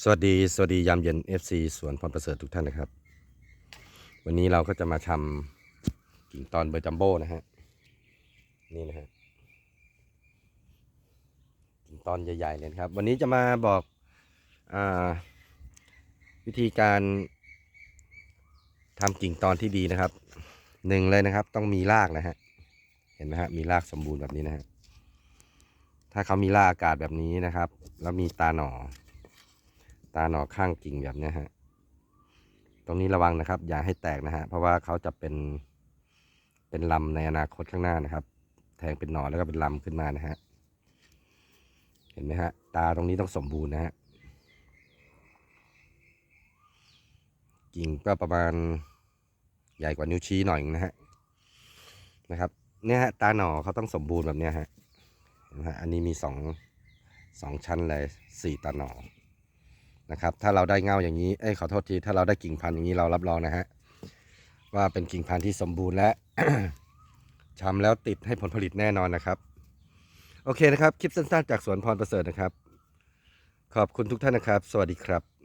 สวัสดีสวัสดียามเย็น FC สวนพรประเสริฐทุกท่านนะครับ วันนี้เราก็จะมาทำกิ่งตอนเบอร์จัมโบ้นะฮะนี่นะฮะกิ่งตอนใหญ่ๆเลยครับ วันนี้จะมาบอกอวิธีการทำกิ่งตอนที่ดีนะครับหนึ่งเลยนะครับ ต้องมีรากนะฮะเห็นไหมฮะมีรากสมบูรณ์แบบนี้นะฮะถ้าเขามีรากอากาศแบบนี้นะครับ แล้วมีตาหน่อ ตาหน่อข้างกิ่งแบบนี้ฮะ ตรงนี้ระวังนะครับ อย่าให้แตกนะฮะ เพราะว่าเขาจะเป็นเป็นลำในอนาคตข้างหน้านะครับ แทงเป็นหน่อแล้วก็เป็นลำขึ้นมานะฮะ เห็นไหมฮะ ตาตรงนี้ต้องสมบูรณ์นะฮะ กิ่งก็ประมาณใหญ่กว่านิ้วชี้หน่อยนะฮะ นะครับ เนี่ยฮะตาหน่อเขาต้องสมบูรณ์แบบเนี้ยฮะนไหมฮะอันนี้มีสองสองชั้นเลยสี่ตาหน่อ นะครับ ถ้าเราได้เงาอย่างนี้ เอ้ยขอโทษที ถ้าเราได้กิ่งพันธุ์อย่างนี้เรารับรองนะฮะ ว่าเป็นกิ่งพันธุ์ที่สมบูรณ์และชำแล้วติดให้ผลผลิตแน่นอนนะครับ โอเคนะครับ คลิปสั้นๆจากสวนพรประเสริฐนะครับ ขอบคุณทุกท่านนะครับ สวัสดีครับ